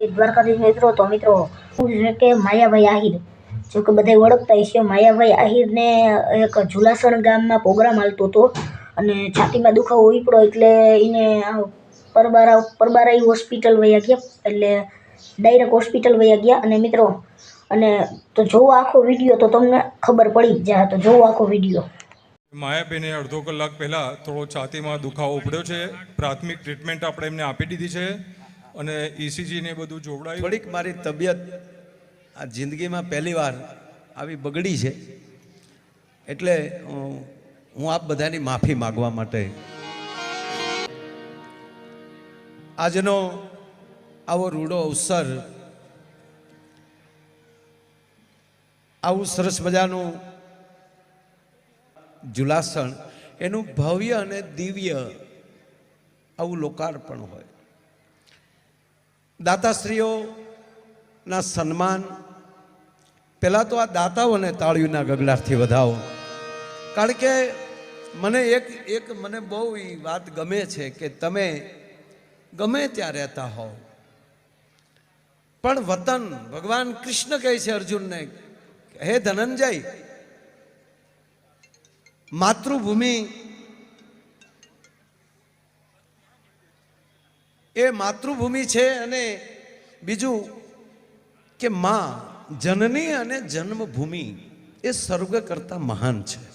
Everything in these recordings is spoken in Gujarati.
દ્વારકાધીશ મિત્રો, તો મિત્રો શું છે કે માયાભાઈ આહિર, જો કે બધા ઓળખતા હશે, માયાભાઈ આહિરને એક ઝુલાસણ ગામમાં પ્રોગ્રામ હાલતો હતો અને છાતીમાં દુખાવો ઉપડો એટલે એને પરબારા, પરબારાઈ હોસ્પિટલ વયા ગયા, એટલે ડાયરેક્ટ હોસ્પિટલ વયા ગયા. અને મિત્રો, અને તો જોવો આખો વીડિયો, તો તમને ખબર પડી જ જાય, તો જોવો આખો વીડિયો. માયાબેને અડધો કલાક પહેલાં થોડો છાતીમાં દુખાવો ઉપડ્યો છે. પ્રાથમિક ટ્રીટમેન્ટ આપણે એમને આપી દીધી છે. અને ઈસીજી ને બધું જોવડાયું. થોડીક મારી તબિયત આ જિંદગીમાં પહેલી વાર આવી બગડી છે. એટલે હું આપ બધાની માફી માગવા માટે આજનો આવો રૂડો અવસર, આવું સરસ મજાનું જુલાસણ, એનું ભવ્ય અને દિવ્ય આવું લોકાર્પણ હોય. દાતાશ્રીઓના સન્માન. પહેલાં તો આ દાતાઓને તાળીઓના ગગલાથી વધાવો. કારણ કે મને એક એક મને બહુ એ વાત ગમે છે કે તમે ગમે ત્યાં રહેતા હોવ. પણ વતન ભગવાન કૃષ્ણ કહે છે અર્જુનને, હે ધનંજય, માતૃભૂમિ એ માતૃભૂમિ છે અને બીજું કે માં જનની અને જન્મભૂમિ એ સર્વ કરતા મહાન છે.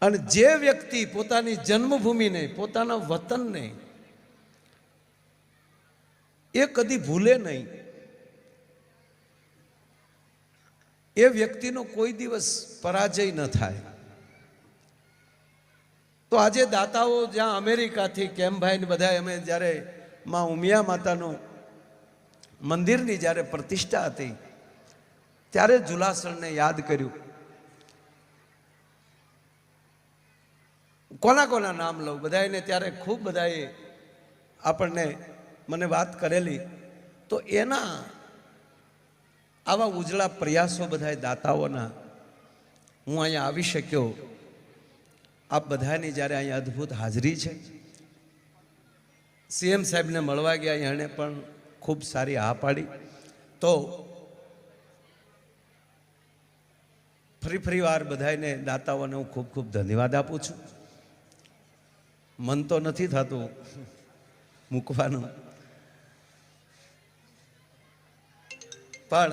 અને જે વ્યક્તિ પોતાની જન્મભૂમિને, પોતાના વતનને એ કદી ભૂલે નહીં. એ વ્યક્તિનો કોઈ દિવસ પરાજય ન થાય. તો આજે દાતાઓ જ્યાં અમેરિકાથી કેમભાઈ ને બધા અમે જ્યારે માં ઉમિયા માતાનું મંદિરની જ્યારે પ્રતિષ્ઠા હતી, ત્યારે જુલાસણને યાદ કર્યું. કોના કોના નામ લઉં? બધાને ત્યારે ખૂબ બધાએ આપણને મને વાત કરેલી. તો એના આવા ઉજળા પ્રયાસો બધાએ દાતાઓના હું અહીંયા આવી શક્યો. આપ બધાની જ્યારે અહીંયા અદ્ભુત હાજરી છે. સીએમ સાહેબને મળવા ગયા એણે પણ ખૂબ સારી હા પાડી. તો ફરી ફરી વાર બધાને દાતાઓને હું ખૂબ ખૂબ ધન્યવાદ આપું છું. મન તો નથી થતું મૂકવાનું. પણ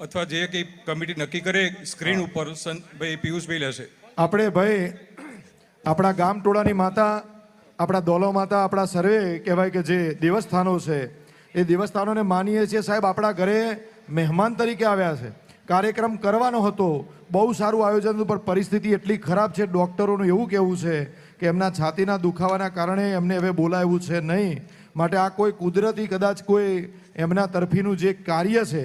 અથવા જે કંઈ કમિટી નક્કી કરે સ્ક્રીન ઉપર ભાઈ પિયુષભાઈ લેશે. આપણે ભાઈ આપણા ગામ ટોળાની માતા આપણા દોલો માતા આપણા સર્વે કહેવાય કે જે દેવસ્થાનો છે એ દેવસ્થાનોને માનીએ છીએ સાહેબ આપણા ઘરે મહેમાન તરીકે આવ્યા છે. કાર્યક્રમ કરવાનો હતો બહુ સારું આયોજન હતું પણ પરિસ્થિતિ એટલી ખરાબ છે ડૉક્ટરોનું એવું કહેવું છે કે એમના છાતીના દુખાવાના કારણે એમને હવે બોલાવ્યું છે નહીં. માટે આ કોઈ કુદરતી કદાચ કોઈ એમના તરફીનું જે કાર્ય છે